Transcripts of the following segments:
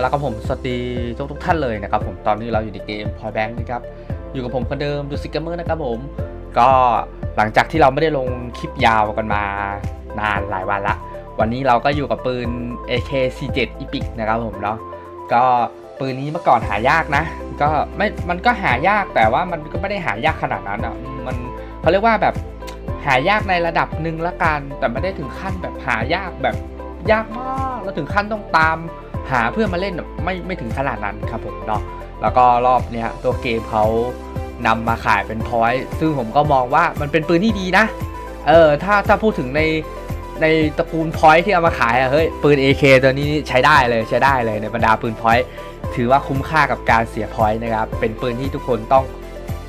แล้วก็ผมสวัสดีทุกทุกท่านเลยนะครับผมตอนนี้เราอยู่ในเกม Point Bank นะครับอยู่กับผมคนเดิมดูซิกเกอร์เมอร์นะครับผมก็หลังจากที่เราไม่ได้ลงคลิปยาวกันมานานหลายวันละ วันนี้เราก็อยู่กับปืน AK47 Epic นะครับผมเนาะก็ปืนนี้เมื่อก่อนหายากนะ ก็ไม่มันก็หายากแต่ว่ามันก็ไม่ได้หายากขนาดนั้นอะมันเขาเรียกว่าแบบหายากในระดับหนึ่งละกันแต่ไม่ได้ถึงขั้นแบบหายากแบบยากมากแล้วถึงขั้นต้องตาม หาเพื่อมาเล่นไม่ไม่ถึงขนาดนั้นครับผมเนาะแล้วก็รอบเนี้ยตัวเกมเขานำมาขายเป็นพอยต์ซึ่งผมก็มองว่ามันเป็นปืนที่ดีนะ เออถ้าถ้าพูดถึงในในตระกูลพอยต์ที่เอามาขายอะเฮ้ยปืน AK ตัวนี้ใช้ได้เลยใช้ได้เลยในบรรดาปืนพอยต์ถือว่าคุ้มค่ากับการเสียพอยต์นะครับเป็นปืนที่ทุกคนต้อง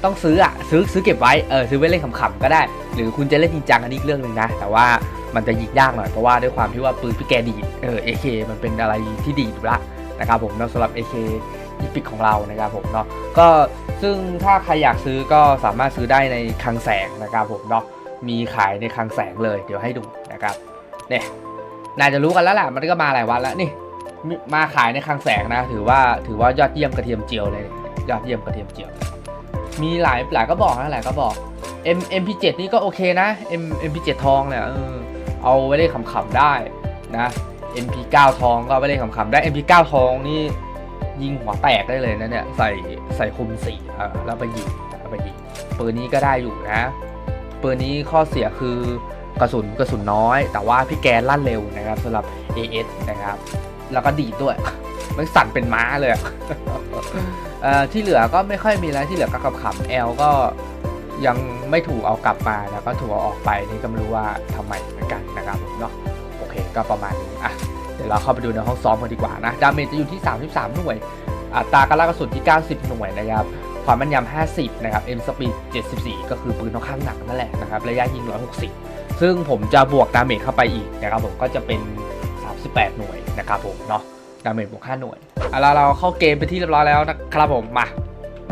ต้องซื้ออะซื้อซื้อเก็บไว้เออซื้อไว้เล่นขำๆก็ได้ หรือคุณจะเล่นจริงจังอันนี้อีกเรื่องหนึ่งนะ แต่ว่า มันจะยิงยากหน่อยเพราะว่าด้วยความที่ว่าปืนพี่แกดีเออ AK มันเป็นอะไรที่ดีอยู่ละนะครับผมเนาะสำหรับ AK อีพิกของเรานะครับผมเนาะก็ซึ่งถ้าใครอยากซื้อก็สามารถซื้อได้ในคลังแสงนะครับผมเนาะมีขายในคลังแสงเลยเดี๋ยวให้ดูนะครับเนี่ยน่าจะรู้กันแล้วแหละมันก็มาหลายวันแล้วนี่มีมาขายในคลังแสงนะ ถือว่าถือว่ายอดเยี่ยมกระเทียมเจียวเลยยอดเยี่ยมกระเทียมเจียว มีหลายหลายก็บอกนะหลายก็บอก M MP7 นี่ก็โอเคนะ M MP7 ทองเนี่ยเออ เอาไว้เล่นขำๆได้นะ MP9 ทองก็เอาไว้เล่นขำๆได้ MP9 ทองนี่ยิงหัวแตกได้เลยนะเนี่ยใส่ใส่คุมสีแล้วไปยิงแล้วไปยิงปืนนี้ก็ได้อยู่นะปืนนี้ข้อเสียคือกระสุนกระสุนน้อย แต่ว่าพี่แกลั่นเร็วนะครับสำหรับ AS นะครับ แล้วก็ดีดด้วยมันสั่นเป็นม้าเลยเที่เหลือก็ไม่ค่อยมีแล้วที่เหลือก็ขำๆแอลก็ ยังไม่ถูกเอากลับมาแล้วก็ถูกเอาออกไปนี่ก็ไม่รู้ว่าทำไมเหมือนกันนะครับผมเนาะโอเคก็ประมาณนี้อะเดี๋ยวเราเข้าไปดูในห้องซ้อมกันดีกว่านะดาเมจจะอยู่ที่ 33 หน่วย อัตราการลากกระสุนที่ 90 หน่วยนะครับความแม่นยำ 50 นะครับ M speed 74 ก็คือปืนค่อนข้างหนักนั่นแหละนะครับระยะยิง 160 ซึ่งผมจะบวกดาเมจเข้าไปอีกนะครับผมก็จะเป็น 38 หน่วยนะครับผมเนาะดาเมจบวก 5 หน่วยเอะแล้วเราเข้าเกมไปที่เรียบร้อยแล้วนะครับผมมาไป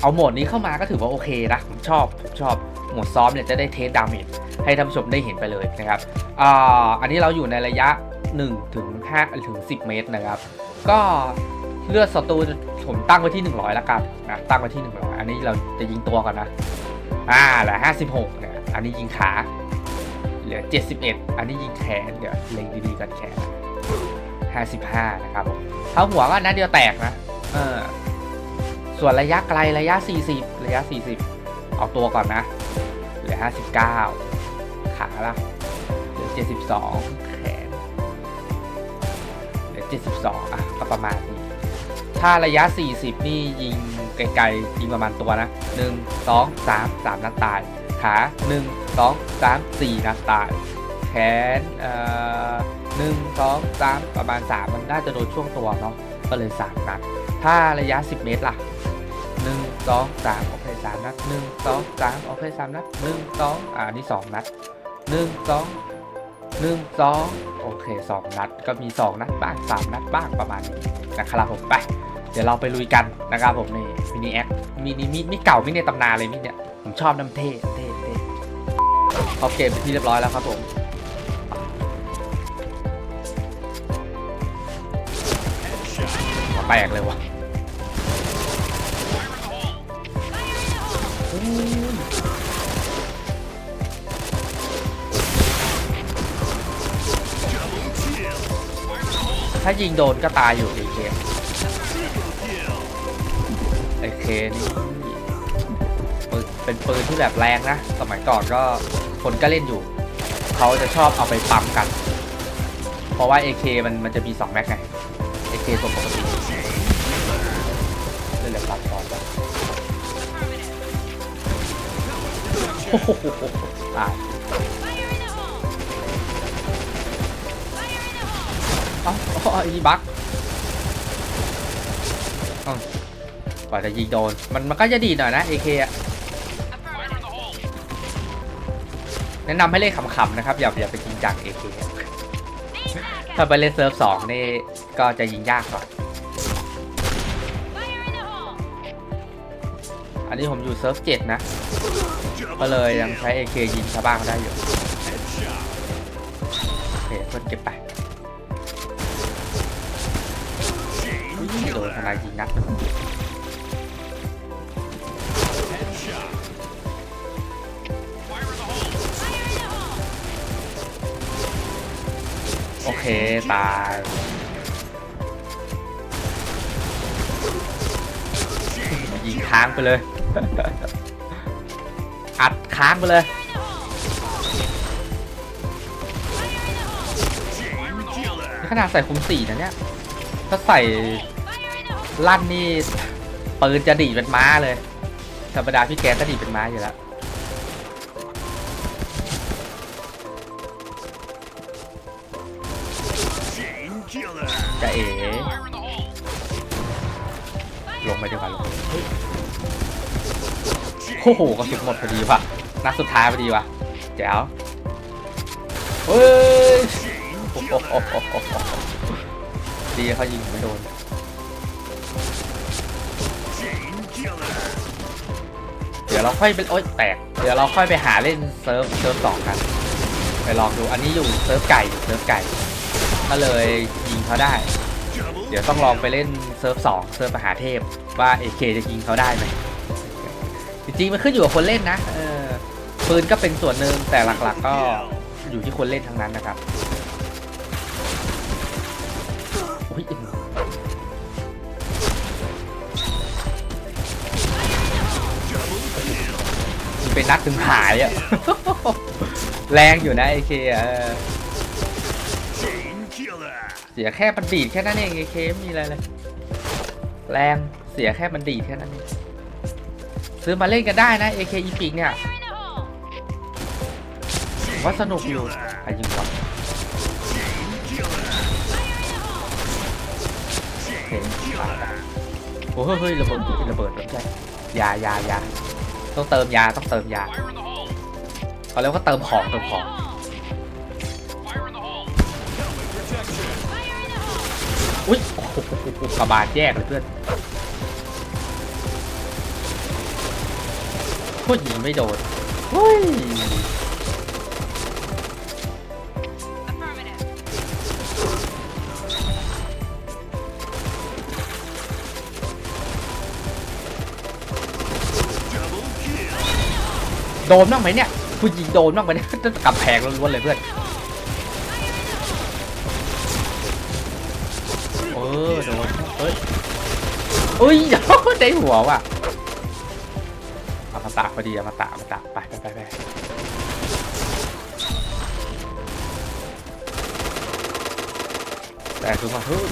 เอาโหมดนี้เข้ามาก็ถือว่าโอเคนะผมชอบผมชอบโหมดซ้อมเนี่ยจะได้เทสดาเมจให้ท่านผู้ชมได้เห็นไปเลยนะครับอ่าอันนี้เราอยู่ในระยะ1ถึง5ถึง 10 เมตรนะครับ ก็เลือดศัตรูผมตั้งไว้ที่ 100ละกันนะตั้งไว้ที่ 100 อันนี้เราจะยิงตัวก่อนนะอ่าเหลือ56เนี่ยอันนี้ยิงขาเหลือ 71 อันนี้ยิงแขนเดี๋ยวเล็งดีๆกันแขน55 นะครับเท้าหัวก็นัดเดียวแตกนะ เออ ส่วนระยะไกลระยะ 40 ระยะ 40 เอาตัวก่อนนะเหลือ 59 ขาละเหลือ 72 แขนเหลือ 72 อะก็ประมาณนี้ ถ้าระยะ 40 นี่ยิงไกลๆยิงประมาณตัวนะ 1 2 3 3 นัดตาย ขา 1 2 3 4 นัดตาย แขนเอ่อหนึ่งสองสามประมาณ 3 มันน่าจะโดนช่วงตัวเนาะก็เลย3นัดถ้าระยะ 10 เมตรล่ะ 1 2 3โอเค3นัด1 2 3โอเค3นัด1 2อ่านี่2นัด1 2 1 2โอเค2นัดก็มี2นัดบ้าง3นัดบ้างประมาณนี้นะครับผมไป เดี๋ยวเราไปลุยกันนะครับผมนี่มินิแอคมินิมิดมิเก่ามิในตำนานเลยมิดเนี่ยผมชอบน้ำเท่เท่เท่เข้าเกมเป็นที่เรียบร้อยแล้วครับผมแตกเลยวะ ถ้ายิงโดนก็ตายอยู่ดีเคไอเคนี่ปืนเป็นปืนที่แบบแรงนะ สมัยก่อนก็คนก็เล่นอยู่ เขาจะชอบเอาไปปั๊มกัน เพราะว่า AK มันมันจะมี 2 แม็กไง AK ตัวปกติเล่นเลยปั๊มก่อนแล้ว ตายเอ้าเอ้าไอ้บั๊กเอ้ากว่าจะยิงโดน มันมันก็จะดีหน่อยนะ AK อะแนะนำให้เล่นขำๆนะครับ อย่าอย่าไปจริงจัง AK อะถ้าไปเล่นเซิร์ฟสองนี่ก็จะยิงยากกว่าอันนี้ผมอยู่เซิร์ฟเจ็ดนะ ก็เลยยังใช้ AK ยิงชาวบ้านเได้อยู่ โอเคเพื่อนเก็บไปโดนทนายริงนะโอเค ตายยิงค้างไปเลย อัดค้างไปเลย ขนาดใส่คุมสี่นะเนี่ย ถ้าใส่ลั่นนี่ปืนจะดีเป็นม้าเลย ธรรมดาพี่แกก็ดีเป็นม้าอยู่แล้วจะเอ๋ลงไปดีกว่าลง โอ้โหกระสุนหมดพอดีว่ะนัดสุดท้ายพอดีว่ะแจ๋วเฮ้ย Chain โอ้โห killer. ดีเขายิงไม่โดนเดี๋ยวเราค่อยไปโอ๊ยแตก เดี๋ยวเราค่อยไปหาเล่นเซิร์ฟเซิร์ฟสองกัน ไปลองดู อันนี้อยู่เซิร์ฟไก่อยู่เซิร์ฟไก่ก็เลยยิงเขาได้ เดี๋ยวต้องลองไปเล่นเซิร์ฟสองเซิร์ฟมหาเทพว่าเอเคจะยิงเขาได้ไหม จริงมันขึ้นอยู่กับคนเล่นนะเออปืนก็เป็นส่วนหนึ่งแต่หลักๆก็อยู่ที่คนเล่นทั้งนั้นนะครับอุ้ยมันเป็นนัดถึงหายอะแรงอยู่นะเอเคอะเออเสียแค่มันดีดแค่นั้นเองเอเคไม่มีอะไรเลย แรงเสียแค่มันดีดแค่นั้นเอง ซื้อมาเล่นกันได้นะ AK อีพิกเนี่ยว่าสนุกอยู่ใครยิงวะเห็นโอ้เฮ้ยระเบิดระเบิดไม่ใช่ยายายาต้องเติมยาต้องเติมยาเขาเรียกว่าเติมของเติมของอุ้ยกระบาดแยกเลยเพื่อน พูดยิงไม่โดนเฮ้ยโดนบ้างไหมเนี่ยพูดยิงโดนบ้างไหมเนี่ยจะกำแพงล้วนๆเลยเพื่อนเออโดนเฮ้ยเอ้ยได้หัวว่ะ มาตะพอดีอมาตะเอามาตะไปไปไปไปแต่คือว่าเฮ้ย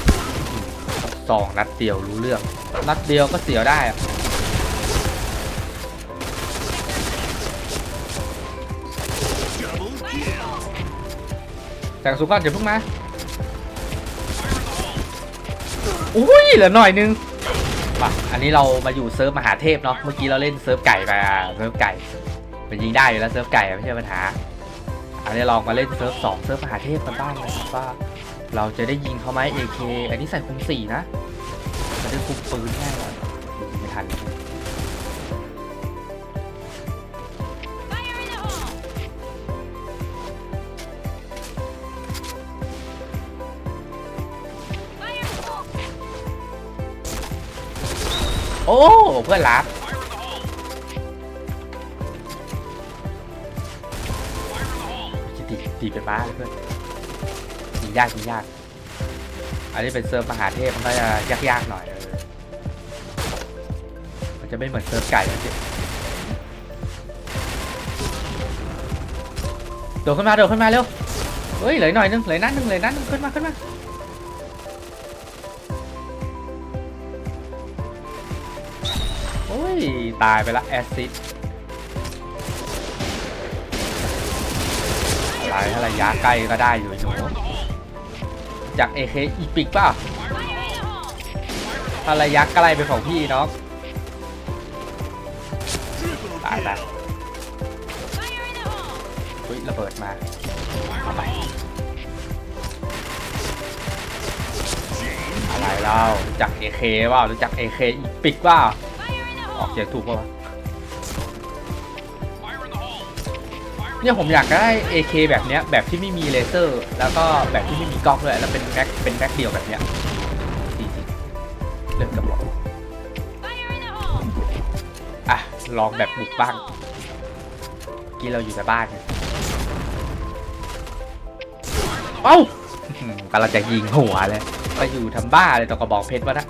สองนัดเดียวรู้เรื่อง นัดเดียวก็เสียวได้อะแต่สุก้อนเดี๋ยวพิ่งมาอุ้ยเหลือหน่อยนึง ป่ะ อันนี้เรามาอยู่เซิร์ฟมหาเทพเนาะ เมื่อกี้เราเล่นเซิร์ฟไก่ไปเซิร์ฟไก่มันยิงได้อยู่แล้วเซิร์ฟไก่ไม่ใช่ปัญหา อันนี้ลองมาเล่นเซิร์ฟสองเซิร์ฟมหาเทพกันบ้างนะครับว่าเราจะได้ยิงเขาไหม AK อันนี้ใส่คุมสี่นะ จะได้คุมปืนแน่เลยไม่ทัน โอ้เพื่อนรักตีตีเป็นบ้าเลยเพื่อนยิงยากยิงยาก อันนี้เป็นเซิร์ฟมหาเทพมันก็จะยากๆหน่อยมันจะไม่เหมือนเซิร์ฟไก่นะพี่โดดขึ้นมาโดดขึ้นมาเร็วเฮ้ยเหลือหน่อยนึงเหลือนัดนึงเหลือนัดนึงขึ้นมาขึ้นมา ย ตายไปละ แอซิดตายถ้ระยะใกล้ก็ได้อยู่หนจากเอเคอีปิกป่ะถ้าระยะใกล้ไปของพี่เนาะตายไปเฮ้ยระเบิดมาเอาไปอะไรเล่ารู้จักเอเคว่ารู้จักเอเคอีปิกว่า ออกเสียงถูกปล่าวะเนี่ยผมอยากได้ AK แบบเนี้ยแบบที่ไม่มีเลเซอร์ แล้วก็แบบที่ไม่มีกล้องด้วยแล้วเป็นแม็กเป็นแม็กเดียวแบบเนี้ยดีจริงเริ่มกระบอกอะลองแบบบุกบ้างกี้เราอยู่ในบ้านเอ้าอื้อหือกำลังจะยิงหัวเลยไปอยู่ทำบ้าเลยตอกระบอกเพชรวะนะ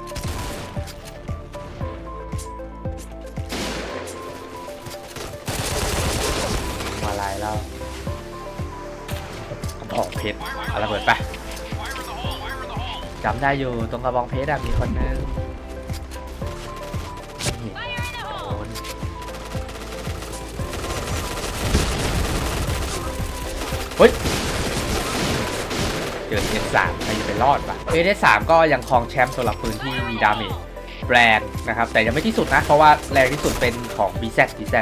ชรเอาระเบิดไปจำได้อยู่ตรงกระบองเพชรอะมีคนนึงเฮ้ยเจอเอสามใครจะไปรอดปะเอสสามก็ยังครองแชมป์สำหรับปืนที่มีดาเมจแรงนะครับ แต่ยังไม่ที่สุดนะ เพราะว่าแรงที่สุดเป็นของ BZ BZ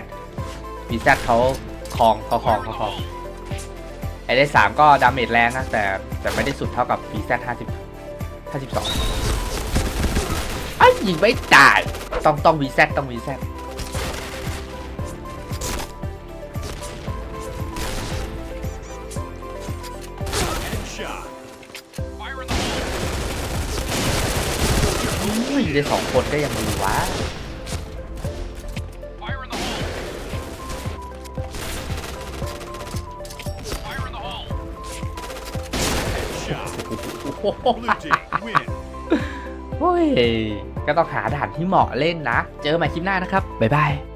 BZ เขาครองเขาครองเขาครอง เอสสามก็ดาเมจแรงนะ แต่แต่ไม่ได้สุดเท่ากับ BZ 50 52ไอ้ยิงไม่ตาย ต้องต้อง VZ ต้อง VZ Headshot! Fire in the hole! อุ้ยได้สองคนก็ยังดีวะ โอ้ย ก็ต้องหาด่านที่เหมาะเล่นนะ เจอกันใหม่คลิปหน้านะครับ บ๊ายบาย